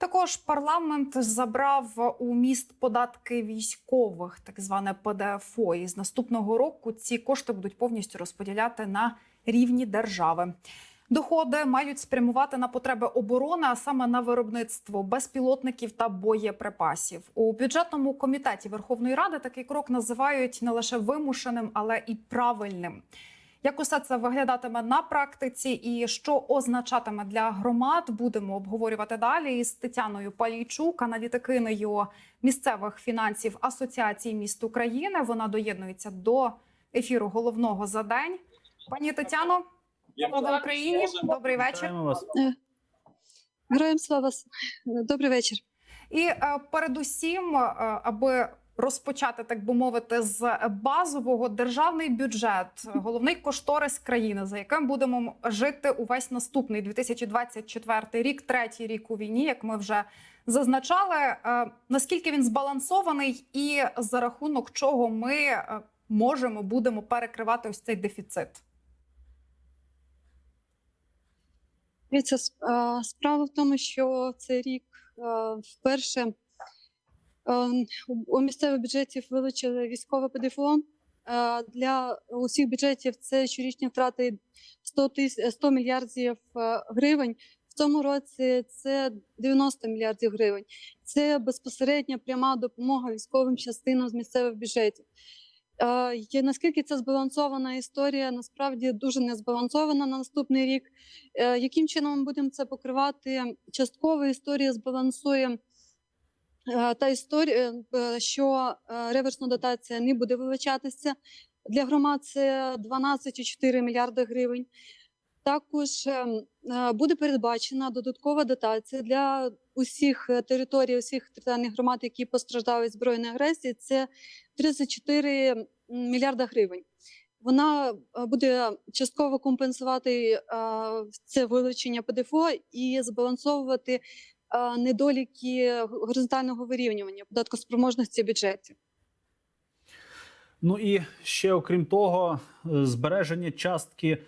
Також парламент забрав у міст податки військових, так зване ПДФО. І з наступного року ці кошти будуть повністю розподіляти на рівні держави. Доходи мають спрямувати на потреби оборони, а саме на виробництво безпілотників та боєприпасів. У бюджетному комітеті Верховної Ради такий крок називають не лише вимушеним, але і правильним. Як усе це виглядатиме на практиці, і що означатиме для громад, будемо обговорювати далі із Тетяною Палійчук, аналітикинею місцевих фінансів Асоціації міст України. Вона доєднується до ефіру головного за день. Пані Тетяно, слава Україні! Добрий вечір. Героям слава добрий вечір. І е, передусім, е, аби розпочати, так би мовити, з базового державний бюджет, головний кошторис країни, за яким будемо жити увесь наступний 2024 рік, третій рік у війні, як ми вже зазначали. Е, Наскільки він збалансований, і за рахунок чого ми е, можемо будемо перекривати ось цей дефіцит? Дивіться, с- справа в тому, що цей рік вперше у- у місцевих бюджетів вилучили військове ПДФО. Для усіх бюджетів це щорічні втрати 100, тис... 100 мільярдів гривень. В цьому році це 90 мільярдів гривень. Це безпосередня пряма допомога військовим частинам з місцевих бюджетів. Е, є- Наскільки це збалансована історія, насправді дуже не збалансована на наступний рік. Е, Яким чином ми будемо це покривати? Частково історія збалансує е, та історія, е, що е, реверсна дотація не буде вилучатися. Для громад це 12,4 мільярди гривень. Також е, е, буде передбачена додаткова дотація для усіх е, територій, усіх територіальних громад, які постраждали від збройної агресії. Це 34 мільярда гривень. Вона е, буде частково компенсувати е, це вилучення ПДФО і збалансовувати е, недоліки горизонтального вирівнювання податкоспроможності бюджетів. Ну і ще окрім того, е, збереження частки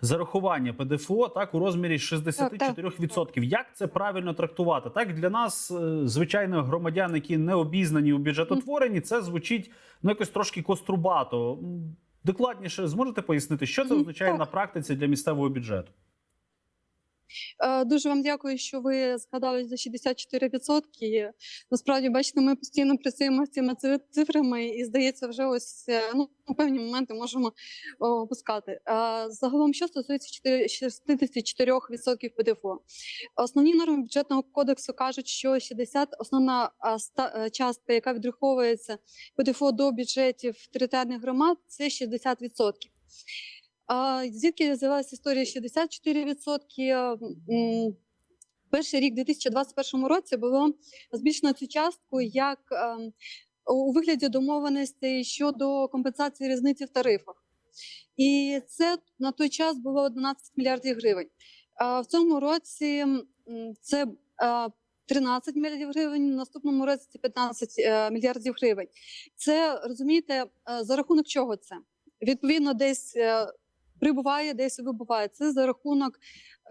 зарахування ПДФО так у розмірі 64%. Як це правильно трактувати? Так для нас, е, звичайних громадян, які не обізнані у бюджетотворенні, це звучить ну якось трошки кострубато. Докладніше зможете пояснити, що це означає на практиці для місцевого бюджету? Е, Дуже вам дякую, що ви згадали за 64%. Насправді, бачите, ми постійно працюємо з цими ци- цифрами, і здається, вже ось е, ну певні моменти можемо опускати. Е, Загалом, що стосується 4 64% ПДФО, основні норми бюджетного кодексу кажуть, що 60 основна ста- частка, яка відраховується ПДФО до бюджетів територіальних громад, це 60%. Звідки взялася історія 64%? Перший рік, у 2021 році, було збільшено цю частку як ем, у вигляді домовленостей щодо компенсації різниці в тарифах. І це на той час було 11 мільярдів гривень. В цьому році це а, 13 мільярдів гривень, в наступному році це 15 е, мільярдів гривень. Це розумієте, е, за рахунок чого це? Відповідно, десь е, прибуває, десь вибуває. Це за рахунок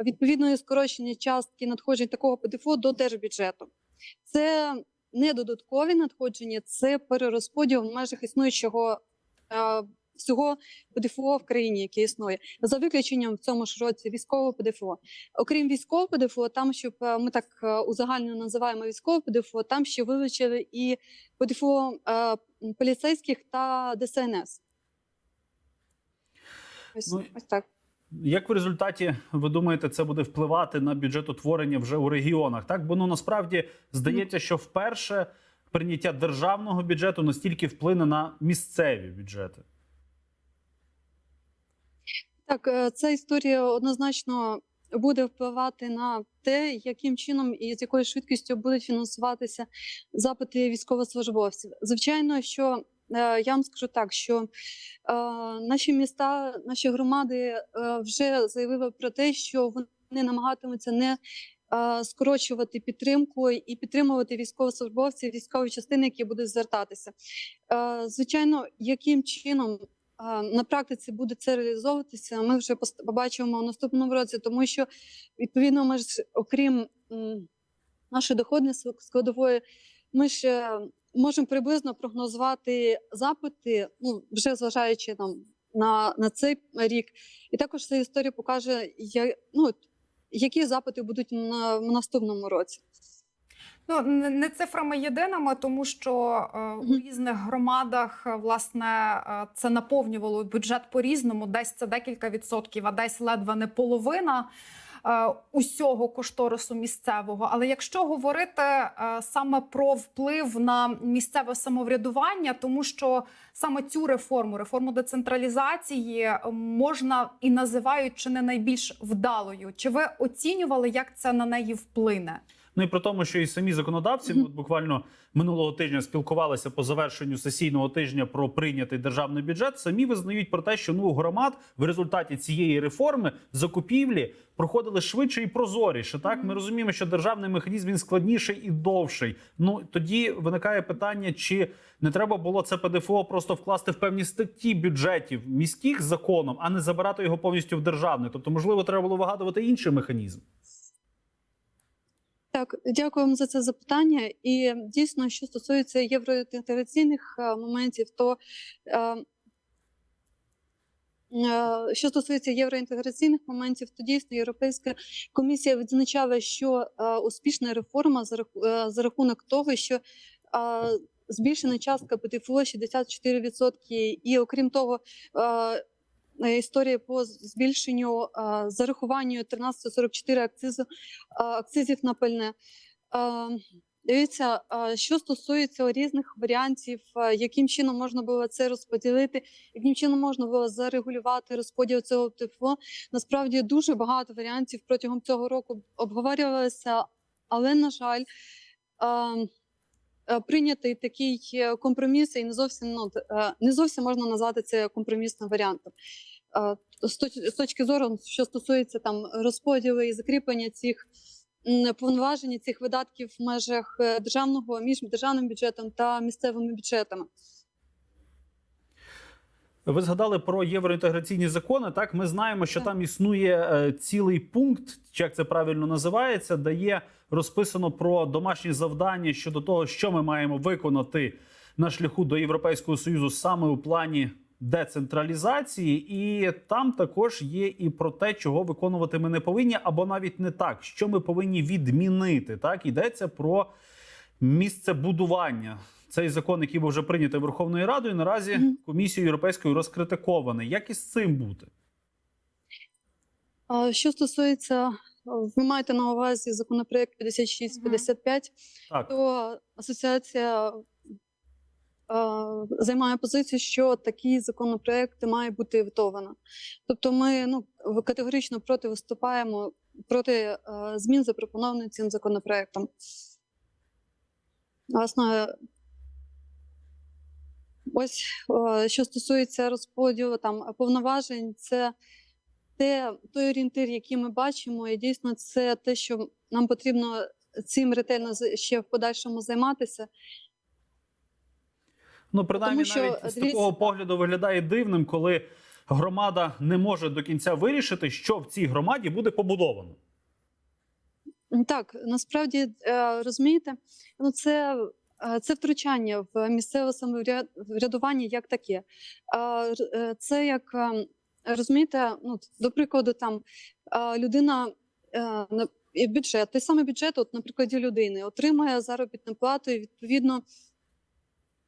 відповідної скорочення частки надходжень такого ПДФО до держбюджету. Це не додаткові надходження, це перерозподіл в межах існуючого е, всього ПДФО в країні, яке існує, за виключенням в цьому ж році військового ПДФО. Окрім військового ПДФО, там, щоб е, ми так е, узагальнено називаємо військове ПДФО, там ще вилучили і ПДФО поліцейських та ДСНС. Ось, Ну, ось так. Як в результаті ви думаєте, це буде впливати на бюджетотворення вже у регіонах? Так, бо ну насправді здається, що вперше прийняття державного бюджету настільки вплине на місцеві бюджети. Так, е, ця історія однозначно буде впливати на те, яким чином і з якою швидкістю будуть фінансуватися запити військовослужбовців. Звичайно, що я вам скажу так, що е, наші міста, наші громади е, вже заявили про те, що вони намагатимуться не е, скорочувати підтримку і підтримувати військовослужбовців, військові частини, які будуть звертатися. Е, Звичайно, яким чином на практиці буде це реалізовуватися, ми вже побачимо у наступному році, тому що відповідно ми ж окрім нашої доходної складової, ми ж е, можемо приблизно прогнозувати запити, ну вже зважаючи там на, на цей рік. І також ця історія покаже, я, ну, які запити будуть на, в наступному році. Ну не цифрами єдиними, тому що е, у різних громадах е, власне е, це наповнювало бюджет по-різному. Десь це декілька відсотків, а десь ледве не половина. Е, Усього кошторису місцевого, але якщо говорити е, саме про вплив на місцеве самоврядування, тому що саме цю реформу, реформу децентралізації, е, можна і називають чи не найбільш вдалою. Чи ви оцінювали, як це на неї вплине? Ну і при тому, що і самі законодавці ну, буквально минулого тижня спілкувалися по завершенню сесійного тижня про прийнятий державний бюджет. Самі визнають про те, що ну громад в результаті цієї реформи закупівлі проходили швидше і прозоріше. Так ми розуміємо, що державний механізм він складніший і довший. Ну тоді виникає питання, чи не треба було це ПДФО просто вкласти в певні статті бюджетів міських законом, а не забирати його повністю в державний. Тобто, можливо, треба було вигадувати інший механізм. Так, дякую вам за це запитання. І дійсно, що стосується євроінтеграційних е, моментів, то е, е, що стосується євроінтеграційних моментів, то дійсно Європейська комісія відзначала, що успішна реформа за, рахунок того, що збільшена частка ПТФО 64%, і окрім того, історія по збільшенню е, зарахуванню 1344 акцизу е, акцизів на пальне. Е, Дивіться, е, що стосується різних варіантів, е, яким чином можна було це розподілити, яким чином можна було зарегулювати розподіл цього ПТФО. Насправді дуже багато варіантів протягом цього року обговорювалося, але на жаль, е, е, прийнятий такий е, компроміс, і не зовсім ну, е, не зовсім можна назвати це компромісним варіантом. Е, З точки зору, що стосується там розподілу і закріплення цих повноважень, цих видатків в межах е, державного між державним бюджетом та місцевими бюджетами. Ви згадали про євроінтеграційні закони. Так, ми знаємо, що Так. там існує е, цілий пункт, чи як це правильно називається, де є розписано про домашні завдання щодо того, що ми маємо виконати на шляху до Європейського союзу саме у плані децентралізації, і там також є і про те, чого виконувати ми не повинні, або навіть не так, що ми повинні відмінити. Так йдеться про місце будування. Цей закон, який був вже прийнятий Верховною Радою, наразі комісією європейською розкритикований. Як із цим бути? Що стосується, ви маєте на увазі законопроект 5655, Так, то асоціація займає позицію, що такий законопроект має бути витовано. Тобто, ми ну категорично проти виступаємо проти змін, запропонованих цим законопроектом. Власне, ось е, що стосується розподілу там повноважень, це те той орієнтир, який ми бачимо, і дійсно це те, що нам потрібно цим ретельно ще в подальшому займатися. ну принаймні, Тому що, навіть з дивіться- такого погляду виглядає дивним, коли громада не може до кінця вирішити, що в цій громаді буде побудовано. Так, насправді е, розумієте, ну це, е, це втручання в місцеве самоврядування як таке. Е, е, Це як е, розумієте, ну до прикладу, там е, людина е, на бюджет, той самий бюджет, от на прикладі людини, отримує заробітну плату і відповідно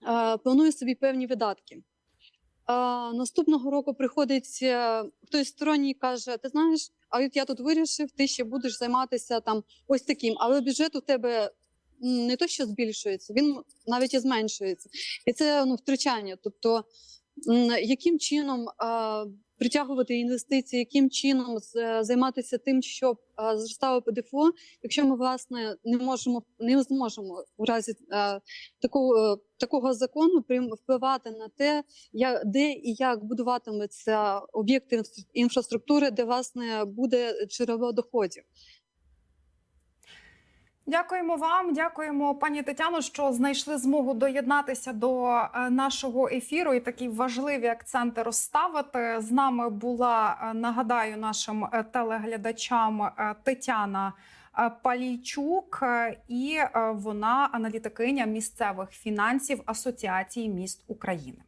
е, планує собі певні видатки. Наступного року приходить е, хтось сторонній і каже: Ти знаєш, а от я тут вирішив, ти ще будеш займатися там ось таким, але бюджет у тебе не то, що збільшується, він навіть і зменшується. І це ну, втручання. Тобто, яким чином притягувати інвестиції, яким чином займатися тим, щоб зростало ПДФО, якщо ми власне не можемо не зможемо у разі такого, такого закону прям впливати на те, я, де і як будуватиметься об'єкти інфраструктури, де власне буде джерело доходів. Дякуємо вам, дякуємо, пані Тетяно, що знайшли змогу доєднатися до е, нашого ефіру і такі важливі акценти розставити. З нами була е, нагадаю нашим е, телеглядачам Тетяна Палійчук, і вона аналітикиня місцевих фінансів Асоціації міст України.